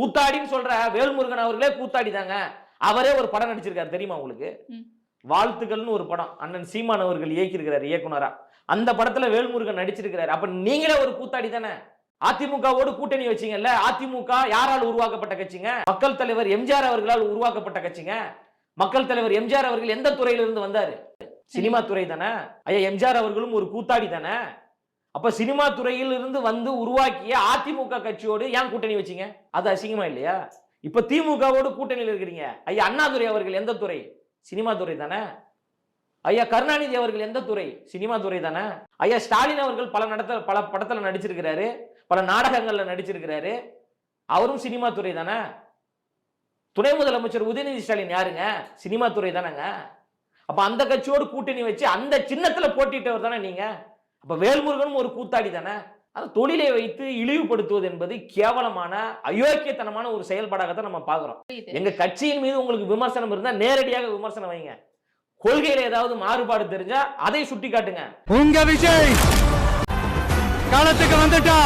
கூத்தாடின்னு சொல்ற வேல்முருகன் அவர்களே கூத்தாடி தாங்க அவரே ஒரு படம் நடிச்சிருக்காரு தெரியுமா உங்களுக்கு. வாழ்த்துக்கள்னு ஒரு படம். அண்ணன் சீமான் அவர்கள் இயக்கியிருக்கிறார் இயக்குனரா. அந்த படத்துல வேல்முருகன் நடிச்சிருக்கிறாரு. அப்ப நீங்களே ஒரு கூத்தாடி தானே? அதிமுகவோடு கூட்டணி வச்சீங்கல்ல அதிமுக யாரால் உருவாக்கப்பட்ட கட்சிங்க? மக்கள் தலைவர் எம்ஜிஆர் அவர்களால் உருவாக்கப்பட்ட கட்சிங்க? மக்கள் தலைவர் எம்ஜிஆர் அவர்கள் எந்த துறையிலிருந்து வந்தாரு? சினிமா துறை தானே? ஐயா எம்ஜிஆர் அவர்களும் ஒரு கூத்தாடி தானே? அப்ப சினிமா துறையில் இருந்து வந்து உருவாக்கிய அதிமுக கட்சியோடு ஏன் கூட்டணி வச்சீங்க? அது அசிங்கமா இல்லையா? இப்ப திமுகவோடு கூட்டணியில் இருக்கிறீங்க. ஐயா அண்ணாதுரை அவர்கள் எந்த துறை? சினிமா துறை தானே? ஐயா கருணாநிதி அவர்கள் எந்த துறை? சினிமா துறை தானே? ஐயா ஸ்டாலின் அவர்கள் பல நடத்த பல படத்துல நடிச்சிருக்கிறாரு. பல நாடகங்கள்ல நடிச்சிருக்கிறாரு. அவரும் சினிமா துறை தானே? துணை முதலமைச்சர் உதயநிதி ஸ்டாலின் யாருங்க? சினிமா துறை தானேங்க. அப்ப அந்த கட்சியோடு கூட்டணி வச்சு அந்த சின்னத்துல போட்டிட்டவர் தானே நீங்க? அப்ப வேல்முருகனும் ஒரு கூத்தாடி தானே? அந்த தொழிலை வைத்து இழிவுபடுத்துவது என்பது கேவலமான அயோக்கியத்தனமான ஒரு செயல்பாடாகத்தான் நம்ம பார்க்கிறோம். புரியுது. எங்க கட்சியின் மீது உங்களுக்கு விமர்சனம் இருந்தா நேரடியாக விமர்சனம் வைங்க. கொள்கையில ஏதாவது மாறுபாடு தெரிஞ்சா அதை சுட்டி காட்டுங்க உங்க விஜய் களத்துக்கு வந்துட்டா.